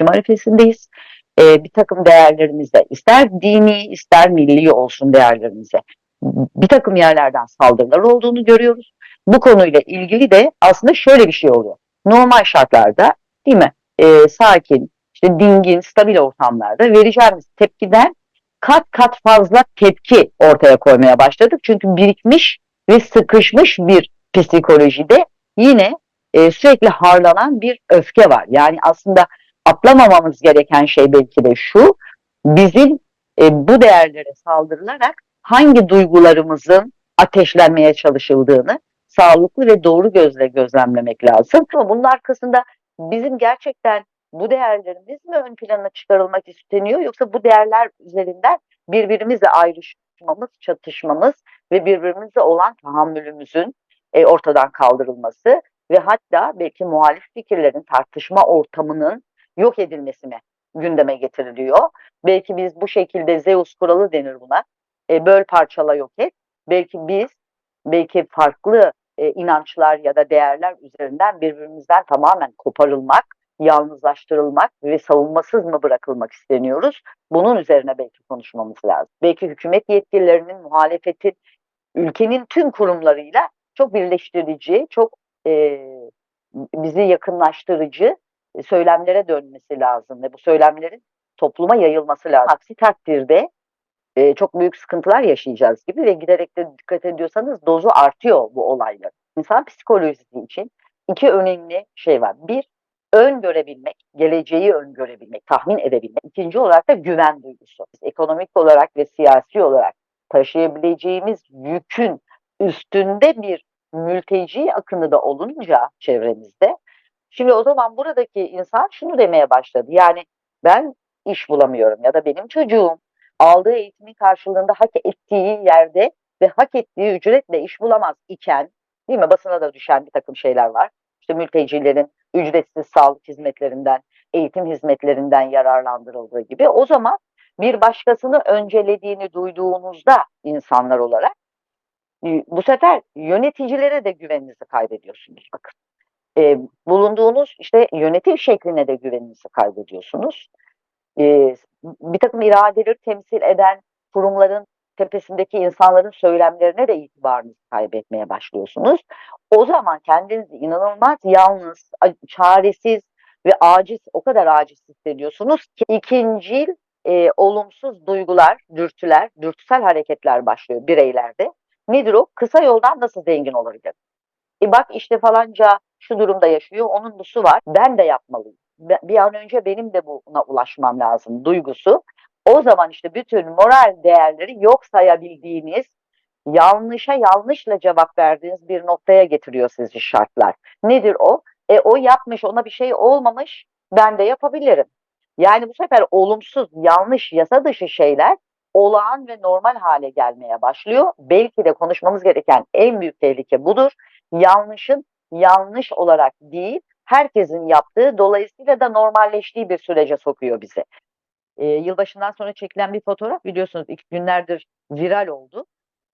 marifesindeyiz. Ee, bir takım değerlerimize, ister dini ister milli olsun değerlerimize bir takım yerlerden saldırılar olduğunu görüyoruz. Bu konuyla ilgili de aslında şöyle bir şey oluyor. Normal şartlarda değil mi? Ee, sakin, işte dingin, stabil ortamlarda vereceğimiz tepkiden kat kat fazla tepki ortaya koymaya başladık. Çünkü birikmiş ve sıkışmış bir psikolojide yine e, sürekli harlanan bir öfke var. Yani aslında atlamamamız gereken şey belki de şu, bizim e, bu değerlere saldırılarak hangi duygularımızın ateşlenmeye çalışıldığını sağlıklı ve doğru gözle gözlemlemek lazım. Ama bunun arkasında bizim gerçekten bu değerlerimiz mi ön plana çıkarılmak isteniyor yoksa bu değerler üzerinden birbirimizle ayrışmamız, çatışmamız ve birbirimizle olan tahammülümüzün e, ortadan kaldırılması ve hatta belki muhalif fikirlerin tartışma ortamının yok edilmesi mi gündeme getiriliyor. Belki biz bu şekilde Zeus kuralı denir buna. E, böl parçala yok et. Belki biz belki farklı e, inançlar ya da değerler üzerinden birbirimizden tamamen koparılmak, yalnızlaştırılmak ve savunmasız mı bırakılmak isteniyoruz? Bunun üzerine belki konuşmamız lazım. Belki hükümet yetkililerinin, muhalefetin, ülkenin tüm kurumlarıyla çok birleştirici, çok e, bizi yakınlaştırıcı söylemlere dönmesi lazım ve bu söylemlerin topluma yayılması lazım. Aksi takdirde e, çok büyük sıkıntılar yaşayacağız gibi ve giderek de dikkat ediyorsanız dozu artıyor bu olaylar. İnsan psikolojisi için iki önemli şey var. Bir, öngörebilmek, geleceği öngörebilmek, tahmin edebilmek. İkinci olarak da güven duygusu. Biz ekonomik olarak ve siyasi olarak taşıyabileceğimiz yükün üstünde bir mülteci akını da olunca çevremizde Şimdi o zaman buradaki insan şunu demeye başladı. Yani ben iş bulamıyorum ya da benim çocuğum aldığı eğitimin karşılığında hak ettiği yerde ve hak ettiği ücretle iş bulamaz iken değil mi basına da düşen bir takım şeyler var. İşte mültecilerin ücretsiz sağlık hizmetlerinden, eğitim hizmetlerinden yararlandırıldığı gibi. O zaman bir başkasını öncelediğini duyduğunuzda insanlar olarak bu sefer yöneticilere de güveninizi kaybediyorsunuz bakın e, bulunduğunuz işte yönetim şekline de güveninizi kaybediyorsunuz. E, bir takım iradeleri temsil eden kurumların tepesindeki insanların söylemlerine de itibarınızı kaybetmeye başlıyorsunuz. O zaman kendinizi inanılmaz yalnız, çaresiz ve aciz, o kadar aciz hissediyorsunuz ki ikinci e, olumsuz duygular, dürtüler, dürtüsel hareketler başlıyor bireylerde. Nedir o? Kısa yoldan nasıl zengin olabilir? E bak işte falanca şu durumda yaşıyor, onun busu var, ben de yapmalıyım. Bir an önce benim de buna ulaşmam lazım duygusu. O zaman işte bütün moral değerleri yok sayabildiğiniz, yanlışa yanlışla cevap verdiğiniz bir noktaya getiriyor sizi şartlar. Nedir o? E o yapmış, ona bir şey olmamış, ben de yapabilirim. Yani bu sefer olumsuz, yanlış, yasa dışı şeyler olağan ve normal hale gelmeye başlıyor. Belki de konuşmamız gereken en büyük tehlike budur. Yanlışın yanlış olarak değil, herkesin yaptığı dolayısıyla da normalleştiği bir sürece sokuyor bizi. E, yılbaşından sonra çekilen bir fotoğraf biliyorsunuz iki günlerdir viral oldu.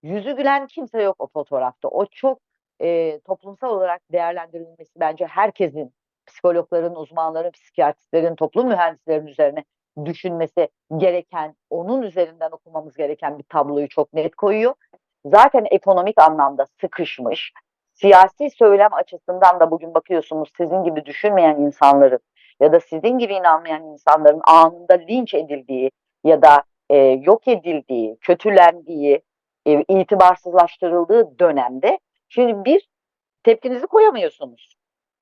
Yüzü gülen kimse yok o fotoğrafta. O çok e, toplumsal olarak değerlendirilmesi bence herkesin, psikologların, uzmanların, psikiyatristlerin, toplum mühendislerinin üzerine düşünmesi gereken, onun üzerinden okumamız gereken bir tabloyu çok net koyuyor. Zaten ekonomik anlamda sıkışmış, siyasi söylem açısından da bugün bakıyorsunuz sizin gibi düşünmeyen insanların ya da sizin gibi inanmayan insanların anında linç edildiği ya da e, yok edildiği, kötülendiği, e, itibarsızlaştırıldığı dönemde şimdi bir tepkinizi koyamıyorsunuz.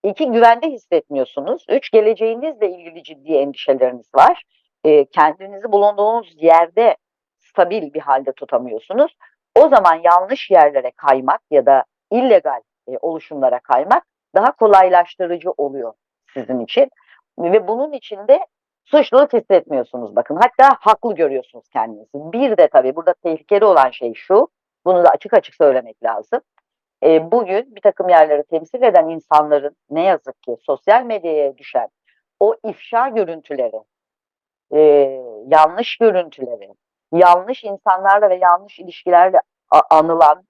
İki güvende hissetmiyorsunuz. Üç geleceğinizle ilgili ciddi endişeleriniz var. E, kendinizi bulunduğunuz yerde stabil bir halde tutamıyorsunuz. O zaman yanlış yerlere kaymak ya da illegal e, oluşumlara kaymak daha kolaylaştırıcı oluyor sizin için. Ve bunun için de suçluluk hissetmiyorsunuz bakın. Hatta haklı görüyorsunuz kendinizi. Bir de tabii burada tehlikeli olan şey şu, bunu da açık açık söylemek lazım. E, bugün bir takım yerleri temsil eden insanların ne yazık ki sosyal medyaya düşen o ifşa görüntüleri, e, yanlış görüntüleri, yanlış insanlarla ve yanlış ilişkilerle anılan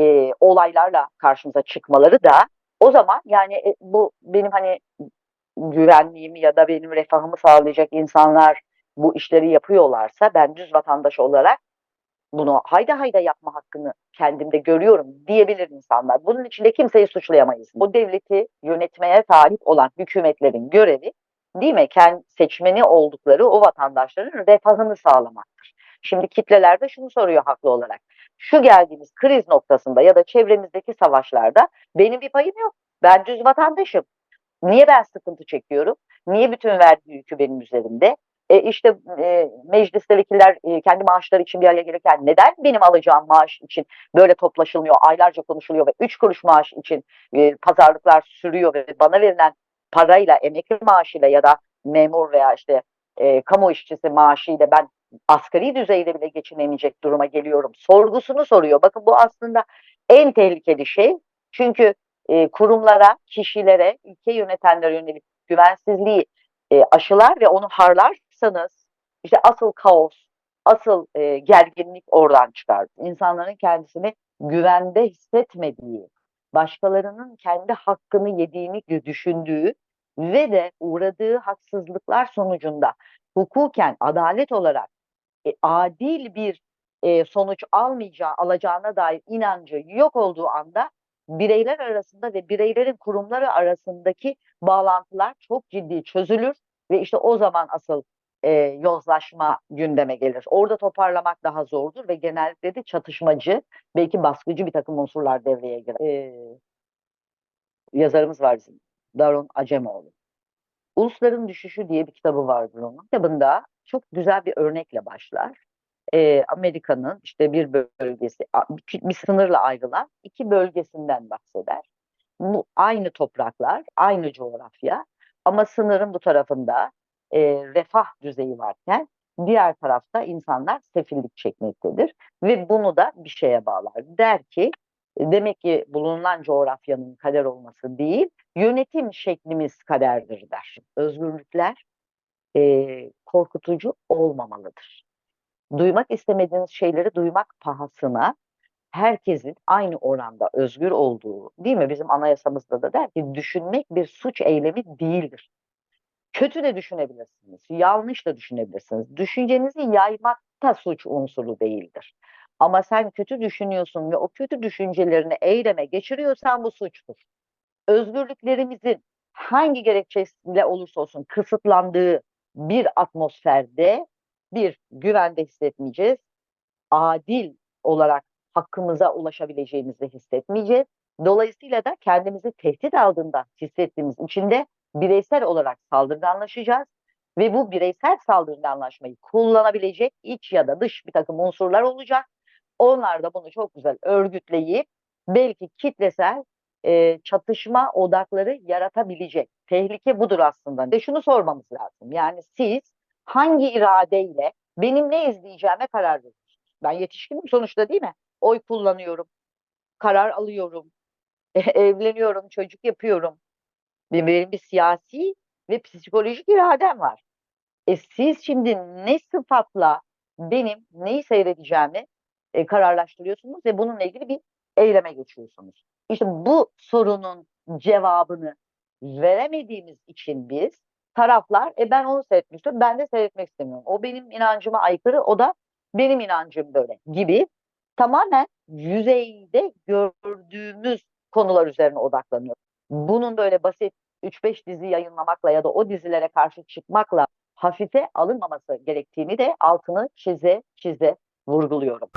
e, olaylarla karşımıza çıkmaları da o zaman yani e, bu benim hani güvenliğimi ya da benim refahımı sağlayacak insanlar bu işleri yapıyorlarsa ben düz vatandaş olarak bunu hayda hayda yapma hakkını kendimde görüyorum diyebilir insanlar. Bunun için de kimseyi suçlayamayız. O devleti yönetmeye talip olan hükümetlerin görevi değil mi? Kendi seçmeni oldukları o vatandaşların refahını sağlamaktır. Şimdi kitleler de şunu soruyor haklı olarak. Şu geldiğimiz kriz noktasında ya da çevremizdeki savaşlarda benim bir payım yok. Ben düz vatandaşım. Niye ben sıkıntı çekiyorum? Niye bütün vergi yükü benim üzerimde? E işte e, mecliste vekiller e, kendi maaşları için bir araya gelirken neden benim alacağım maaş için böyle toplaşılmıyor, aylarca konuşuluyor ve üç kuruş maaş için e, pazarlıklar sürüyor ve bana verilen parayla, emekli maaşıyla ya da memur veya işte e, kamu işçisi maaşıyla ben asgari düzeyde bile geçinemeyecek duruma geliyorum. Sorgusunu soruyor. Bakın bu aslında en tehlikeli şey. Çünkü e, kurumlara, kişilere, ülke yönetenlere yönelik güvensizliği e, aşılar ve onu harlarsanız işte asıl kaos, asıl e, gerginlik oradan çıkar. İnsanların kendisini güvende hissetmediği, başkalarının kendi hakkını yediğini düşündüğü ve de uğradığı haksızlıklar sonucunda hukuken, adalet olarak e, adil bir e, sonuç almayacağı, alacağına dair inancı yok olduğu anda bireyler arasında ve bireylerin kurumları arasındaki bağlantılar çok ciddi çözülür ve işte o zaman asıl e, yozlaşma gündeme gelir. Orada toparlamak daha zordur ve genellikle de çatışmacı, belki baskıcı bir takım unsurlar devreye girer. E, yazarımız var bizim, Daron Acemoğlu. Ulusların Düşüşü diye bir kitabı vardır onun. Kitabında çok güzel bir örnekle başlar. E, Amerika'nın işte bir bölgesi, bir sınırla ayrılan iki bölgesinden bahseder. Bu aynı topraklar, aynı coğrafya ama sınırın bu tarafında e, refah düzeyi varken diğer tarafta insanlar sefillik çekmektedir ve bunu da bir şeye bağlar. Der ki demek ki bulunan coğrafyanın kader olması değil, yönetim şeklimiz kaderdir der. Özgürlükler e, korkutucu olmamalıdır. Duymak istemediğiniz şeyleri duymak pahasına herkesin aynı oranda özgür olduğu, değil mi? Bizim anayasamızda da der ki düşünmek bir suç eylemi değildir. Kötü de düşünebilirsiniz, yanlış da düşünebilirsiniz. Düşüncenizi yaymak da suç unsuru değildir. Ama sen kötü düşünüyorsun ve o kötü düşüncelerini eyleme geçiriyorsan bu suçtur. Özgürlüklerimizin hangi gerekçesiyle olursa olsun kısıtlandığı bir atmosferde bir güvende hissetmeyeceğiz. Adil olarak hakkımıza ulaşabileceğimizi hissetmeyeceğiz. Dolayısıyla da kendimizi tehdit aldığında hissettiğimiz içinde bireysel olarak saldırganlaşacağız ve bu bireysel saldırganlaşmayı kullanabilecek iç ya da dış bir takım unsurlar olacak. Onlar da bunu çok güzel örgütleyip belki kitlesel e, çatışma odakları yaratabilecek. Tehlike budur aslında. Ve şunu sormamız lazım. Yani siz hangi iradeyle benim ne izleyeceğime karar veriyorsunuz? Ben yetişkinim sonuçta değil mi? Oy kullanıyorum, karar alıyorum, evleniyorum, çocuk yapıyorum. Benim bir siyasi ve psikolojik iradem var. E siz şimdi ne sıfatla benim neyi seyredeceğimi e, kararlaştırıyorsunuz ve bununla ilgili bir eyleme geçiyorsunuz. İşte bu sorunun cevabını veremediğimiz için biz taraflar e ben onu seyretmiştim ben de seyretmek istemiyorum. O benim inancıma aykırı o da benim inancım böyle gibi tamamen yüzeyde gördüğümüz konular üzerine odaklanıyor. Bunun böyle basit 3-5 dizi yayınlamakla ya da o dizilere karşı çıkmakla hafife alınmaması gerektiğini de altını çize çize vurguluyorum.